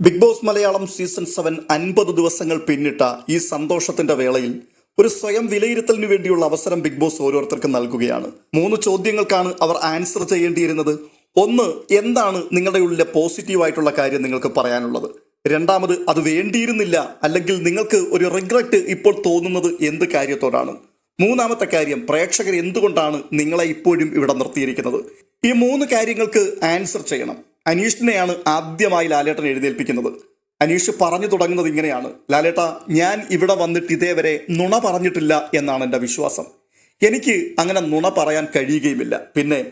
Big boss Malayalam season seven അൻപത് ദിവസങ്ങൾ പിന്നിട്ട ഈ സന്തോഷത്തിന്റെ വേളയിൽ ഒരു സ്വയം വിലയിരുത്തലിന് വേണ്ടിയുള്ള അവസരം ബിഗ് ബോസ് ഓരോരുത്തർക്കും നൽകുകയാണ്. മൂന്ന് ചോദ്യങ്ങൾക്കാണ് അവർ ആൻസർ ചെയ്യേണ്ടിയിരുന്നത്. ഒന്ന് എന്താണ് നിങ്ങളുടെ ഉള്ളിലെ പോസിറ്റീവായിട്ടുള്ള കാര്യം നിങ്ങൾക്ക് പറയാനുള്ളത്? രണ്ടാമത് അത് വേണ്ടിയിരുന്നില്ല അല്ലെങ്കിൽ നിങ്ങൾക്ക് ഒരു റിഗ്രറ്റ് ഇപ്പോൾ തോന്നുന്നത് എന്ത് കാര്യത്തോടാണ്? മൂന്നാമത്തെ കാര്യം പ്രേക്ഷകർ എന്തുകൊണ്ടാണ് നിങ്ങളെ ഇപ്പോഴും ഇവിടെ നിർത്തിയിരിക്കുന്നത്? ഈ മൂന്ന് കാര്യങ്ങൾക്ക് ആൻസർ ചെയ്യണം. അനീഷിനെയാണ് ആദ്യമായി ലാലേട്ടൻ എഴുന്നേൽപ്പിക്കുന്നത്. അനീഷ് പറഞ്ഞു തുടങ്ങുന്നത് ഇങ്ങനെയാണ്. ലാലേട്ട ഞാൻ ഇവിടെ വന്നിട്ട് ഇതേവരെ നുണ പറഞ്ഞിട്ടില്ല എന്നാണ് എന്റെ വിശ്വാസം. എനിക്ക് അങ്ങനെ നുണ പറയാൻ കഴിയുകയുമില്ല. പിന്നെ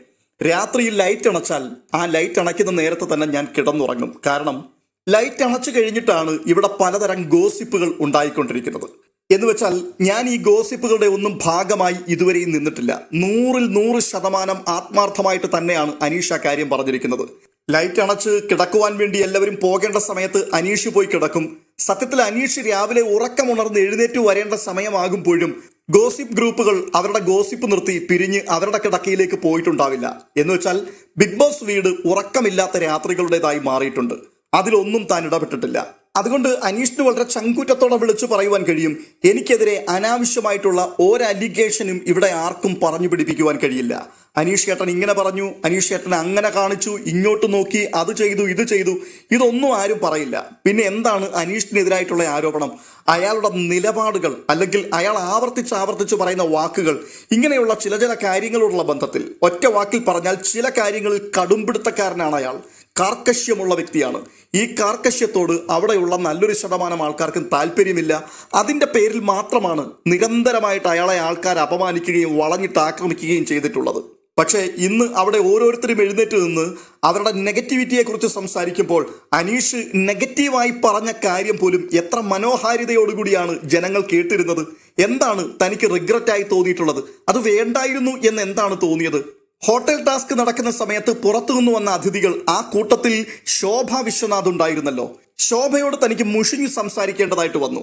രാത്രിയിൽ ലൈറ്റ് അണച്ചാൽ ആ ലൈറ്റ് അണയ്ക്കുന്ന നേരത്തെ തന്നെ ഞാൻ കിടന്നുറങ്ങും. കാരണം ലൈറ്റ് അണച്ചു കഴിഞ്ഞിട്ടാണ് ഇവിടെ പലതരം ഗോസിപ്പുകൾ ഉണ്ടായിക്കൊണ്ടിരിക്കുന്നത്. എന്ന് വെച്ചാൽ ഞാൻ ഈ ഗോസിപ്പുകളുടെ ഒന്നും ഭാഗമായി ഇതുവരെയും നിന്നിട്ടില്ല. നൂറിൽ നൂറ് ശതമാനം ആത്മാർത്ഥമായിട്ട് തന്നെയാണ് അനീഷ കാര്യം പറഞ്ഞിരിക്കുന്നത്. ലൈറ്റ് അണച്ച് കിടക്കുവാൻ വേണ്ടി എല്ലാവരും പോകേണ്ട സമയത്ത് അനീഷ് പോയി കിടക്കും. സത്യത്തിൽ അനീഷ് രാവിലെ ഉറക്കം ഉണർന്ന് എഴുന്നേറ്റ് വരേണ്ട സമയമാകുമ്പോഴും ഗോസിപ്പ് ഗ്രൂപ്പുകൾ അവരുടെ ഗോസിപ്പ് നിർത്തി പിരിഞ്ഞ് അവരുടെ കിടക്കയിലേക്ക് പോയിട്ടുണ്ടാവില്ല. എന്ന് വെച്ചാൽ ബിഗ് ബോസ് വീട് ഉറക്കമില്ലാത്ത രാത്രികളുടേതായി മാറിയിട്ടുണ്ട്. അതിലൊന്നും താൻ ഇടപെട്ടിട്ടില്ല. അതുകൊണ്ട് അനീഷിന് വളരെ ചങ്കൂറ്റത്തോടെ വിളിച്ചു പറയുവാൻ കഴിയും. എനിക്കെതിരെ അനാവശ്യമായിട്ടുള്ള ഒരു അലിഗേഷനും ഇവിടെ ആർക്കും പറഞ്ഞു പിടിപ്പിക്കുവാൻ കഴിയില്ല. അനീഷ് ചേട്ടൻ ഇങ്ങനെ പറഞ്ഞു അനീഷ് ചേട്ടൻ അങ്ങനെ കാണിച്ചു ഇങ്ങോട്ട് നോക്കി അത് ചെയ്തു ഇത് ചെയ്തു. ഇതൊന്നും ആരും പറയില്ല. പിന്നെ എന്താണ് അനീഷിനെതിരായിട്ടുള്ള ആരോപണം? അയാളുടെ നിലപാടുകൾ അല്ലെങ്കിൽ അയാൾ ആവർത്തിച്ച് ആവർത്തിച്ച് പറയുന്ന വാക്കുകൾ ഇങ്ങനെയുള്ള ചില ചില കാര്യങ്ങളോടുള്ള ബന്ധത്തിൽ ഒറ്റ വാക്കിൽ പറഞ്ഞാൽ ചില കാര്യങ്ങളിൽ കടുംപിടുത്തക്കാരനാണ് അയാൾ. കാർക്കശ്യമുള്ള വ്യക്തിയാണ്. ഈ കാർക്കശ്യത്തോട് അവിടെയുള്ള നല്ലൊരു ശതമാനം ആൾക്കാർക്കും താല്പര്യമില്ല. അതിന്റെ പേരിൽ മാത്രമാണ് നിരന്തരമായിട്ട് അയാളെ ആൾക്കാർ അപമാനിക്കുകയും വളഞ്ഞിട്ട് ആക്രമിക്കുകയും ചെയ്തിട്ടുള്ളത്. പക്ഷേ ഇന്ന് അവിടെ ഓരോരുത്തരും എഴുന്നേറ്റ് നിന്ന് അവരുടെ നെഗറ്റിവിറ്റിയെക്കുറിച്ച് സംസാരിക്കുമ്പോൾ അനീഷ് നെഗറ്റീവായി പറഞ്ഞ കാര്യം പോലും എത്ര മനോഹാരിതയോടുകൂടിയാണ് ജനങ്ങൾ കേട്ടിരുന്നത്. എന്താണ് തനിക്ക് റിഗ്രറ്റായി തോന്നിയിട്ടുള്ളത്? അത് വേണ്ടായിരുന്നു എന്ന് എന്താണ് തോന്നിയത്? ഹോട്ടൽ ടാസ്ക് നടക്കുന്ന സമയത്ത് പുറത്തുനിന്ന് വന്ന അതിഥികൾ ആ കൂട്ടത്തിൽ ശോഭ വിശ്വനാഥ് ഉണ്ടായിരുന്നല്ലോ. ശോഭയോട് തനിക്ക് മുഷിഞ്ഞു സംസാരിക്കേണ്ടതായിട്ട് വന്നു.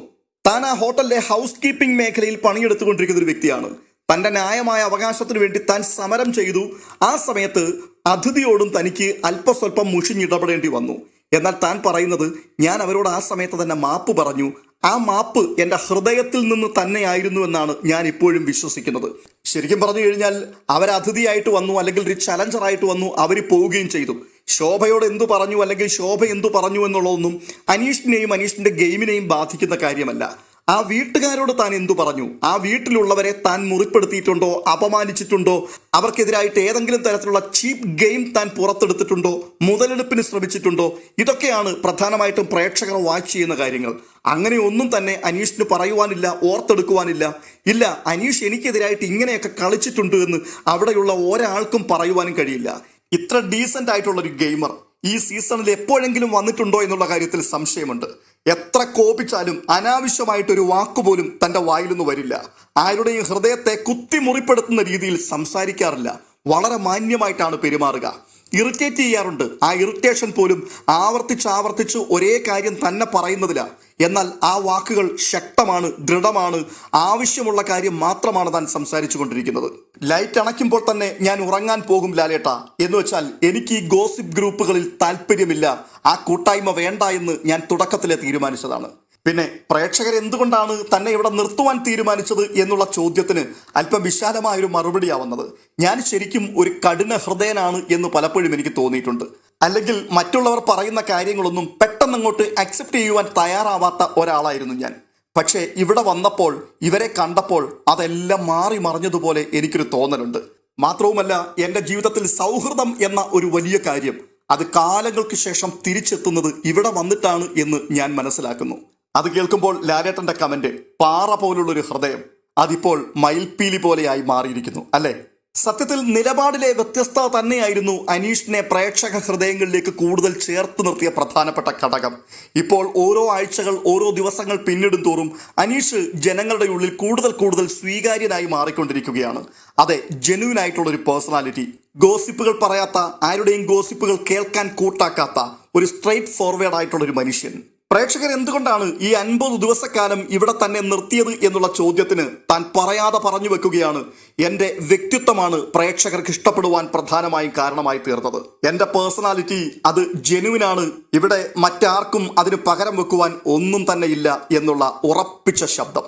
താൻ ആ ഹോട്ടലിലെ ഹൗസ് കീപ്പിംഗ് മേഖലയിൽ പണിയെടുത്തുകൊണ്ടിരിക്കുന്ന ഒരു വ്യക്തിയാണ്. തന്റെ ന്യായമായ അവകാശത്തിന് വേണ്ടി താൻ സമരം ചെയ്തു. ആ സമയത്ത് അതിഥിയോടും തനിക്ക് അല്പസ്വല്പം മുഷിഞ്ഞിടപെടേണ്ടി വന്നു. എന്നാൽ താൻ പറയുന്നത് ഞാൻ അവരോട് ആ സമയത്ത് തന്നെ മാപ്പ് പറഞ്ഞു. ആ മാപ്പ് എന്റെ ഹൃദയത്തിൽ നിന്ന് തന്നെയായിരുന്നു എന്നാണ് ഞാൻ ഇപ്പോഴും വിശ്വസിക്കുന്നത്. ശരിക്കും പറഞ്ഞു കഴിഞ്ഞാൽ അവർ അതിഥിയായിട്ട് വന്നു അല്ലെങ്കിൽ ഒരു ചലഞ്ചറായിട്ട് വന്നു അവർ പോവുകയും ചെയ്തു. ശോഭയോട് എന്തു പറഞ്ഞു അല്ലെങ്കിൽ ശോഭ എന്തു പറഞ്ഞു എന്നുള്ളതൊന്നും അനീഷിനെയും അനീഷിന്റെ ഗെയിമിനെയും ബാധിക്കുന്ന കാര്യമല്ല. ആ വീട്ടുകാരോട് താൻ എന്തു പറഞ്ഞു? ആ വീട്ടിലുള്ളവരെ താൻ മുറിപ്പെടുത്തിയിട്ടുണ്ടോ? അപമാനിച്ചിട്ടുണ്ടോ? അവർക്കെതിരായിട്ട് ഏതെങ്കിലും തരത്തിലുള്ള ചീപ്പ് ഗെയിം താൻ പുറത്തെടുത്തിട്ടുണ്ടോ? മുതലെടുപ്പിന് ശ്രമിച്ചിട്ടുണ്ടോ? ഇതൊക്കെയാണ് പ്രധാനമായിട്ടും പ്രേക്ഷകർ വാച്ച് ചെയ്യുന്ന കാര്യങ്ങൾ. അങ്ങനെ ഒന്നും തന്നെ അനീഷിന് പറയുവാനില്ല ഓർത്തെടുക്കുവാനില്ല. ഇല്ല അനീഷ് എനിക്കെതിരായിട്ട് ഇങ്ങനെയൊക്കെ കളിച്ചിട്ടുണ്ട് എന്ന് അവിടെയുള്ള ഒരാൾക്കും പറയുവാനും കഴിയില്ല. ഇത്ര ഡീസന്റ് ആയിട്ടുള്ളൊരു ഗെയിമർ ഈ സീസണിൽ എപ്പോഴെങ്കിലും വന്നിട്ടുണ്ടോ എന്നുള്ള കാര്യത്തിൽ സംശയമുണ്ട്. എത്ര കോപിച്ചാലും അനാവശ്യമായിട്ടൊരു വാക്കുപോലും തന്റെ വായിൽ നിന്ന് വരില്ല. ആരുടെയും ഹൃദയത്തെ കുത്തിമുറിപ്പെടുത്തുന്ന രീതിയിൽ സംസാരിക്കാറില്ല. വളരെ മാന്യമായിട്ടാണ് പെരുമാറുക. ഇറിറ്റേറ്റ് ചെയ്യാറുണ്ട്. ആ ഇറിറ്റേഷൻ പോലും ആവർത്തിച്ച് ആവർത്തിച്ച് ഒരേ കാര്യം തന്നെ പറയുന്നതില്ല എന്നാൽ ആ വാക്കുകൾ ശക്തമാണ് ദൃഢമാണ് ആവശ്യമുള്ള കാര്യം മാത്രമാണ് താൻ സംസാരിച്ചു കൊണ്ടിരിക്കുന്നത് ലൈറ്റ് അണയ്ക്കുമ്പോൾ തന്നെ ഞാൻ ഉറങ്ങാൻ പോകും ലാലേട്ട. എന്ന് വെച്ചാൽ എനിക്ക് ഈ ഗോസിപ്പ് ഗ്രൂപ്പുകളിൽ താല്പര്യമില്ല. ആ കൂട്ടായ്മ വേണ്ട എന്ന് ഞാൻ തുടക്കത്തിലെ തീരുമാനിച്ചതാണ്. പിന്നെ പ്രേക്ഷകർ എന്തുകൊണ്ടാണ് തന്നെ ഇവിടെ നിർത്തുവാൻ തീരുമാനിച്ചത് എന്നുള്ള ചോദ്യത്തിന് അല്പം വിശാലമായൊരു മറുപടിയാവുന്നത്. ഞാൻ ശരിക്കും ഒരു കഠിന ഹൃദയനാണ് എന്ന് പലപ്പോഴും എനിക്ക് തോന്നിയിട്ടുണ്ട്. അല്ലെങ്കിൽ മറ്റുള്ളവർ പറയുന്ന കാര്യങ്ങളൊന്നും പെട്ടെന്ന് അങ്ങോട്ട് അക്സെപ്റ്റ് ചെയ്യുവാൻ തയ്യാറാവാത്ത ഒരാളായിരുന്നു ഞാൻ. പക്ഷേ ഇവിടെ വന്നപ്പോൾ ഇവരെ കണ്ടപ്പോൾ അതെല്ലാം മാറി മറിഞ്ഞതുപോലെ എനിക്കൊരു തോന്നലുണ്ട്. മാത്രവുമല്ല എന്റെ ജീവിതത്തിൽ സൗഹൃദം എന്ന ഒരു വലിയ കാര്യം അത് കാലങ്ങൾക്ക് ശേഷം തിരിച്ചെത്തുന്നത് ഇവിടെ വന്നിട്ടാണ് എന്ന് ഞാൻ മനസ്സിലാക്കുന്നു. അത് കേൾക്കുമ്പോൾ ലാലേട്ടന്റെ കമന്റ് പാറ പോലുള്ളൊരു ഹൃദയം. അതിപ്പോൾ മയിൽപ്പീലി പോലെയായി മാറിയിരിക്കുന്നു അല്ലേ? സത്യത്തിൽ നിലപാടിലെ വ്യത്യസ്തത തന്നെയായിരുന്നു അനീഷിനെ പ്രേക്ഷക ഹൃദയങ്ങളിലേക്ക് കൂടുതൽ ചേർത്ത് നിർത്തിയ പ്രധാനപ്പെട്ട ഘടകം. ഇപ്പോൾ ഓരോ ആഴ്ചകൾ ഓരോ ദിവസങ്ങൾ പിന്നിടും തോറും അനീഷ് ജനങ്ങളുടെ ഉള്ളിൽ കൂടുതൽ കൂടുതൽ സ്വീകാര്യനായി മാറിക്കൊണ്ടിരിക്കുകയാണ്. അതെ ജെന്യൂൻ ആയിട്ടുള്ള ഒരു പേഴ്സണാലിറ്റി ഗോസിപ്പുകൾ പറയാത്ത ആരുടെയും ഗോസിപ്പുകൾ കേൾക്കാൻ കൂട്ടാക്കാത്ത ഒരു സ്ട്രെയിറ്റ് ഫോർവേഡ് ആയിട്ടുള്ളൊരു മനുഷ്യൻ. പ്രേക്ഷകർ എന്തുകൊണ്ടാണ് ഈ അൻപത് ദിവസക്കാലം ഇവിടെ തന്നെ നിർത്തിയത് എന്നുള്ള ചോദ്യത്തിന് താൻ പറയാതെ പറഞ്ഞു വെക്കുകയാണ്? എന്റെ വ്യക്തിത്വമാണ് പ്രേക്ഷകർക്ക് ഇഷ്ടപ്പെടുവാൻ പ്രധാനമായും കാരണമായി തീർന്നത്. എന്റെ പേഴ്സണാലിറ്റി അത് ജെനുവിനാണ്. ഇവിടെ മറ്റാർക്കും അതിന് പകരം വെക്കുവാൻ ഒന്നും തന്നെ ഇല്ല എന്നുള്ള ഉറപ്പിച്ച ശബ്ദം.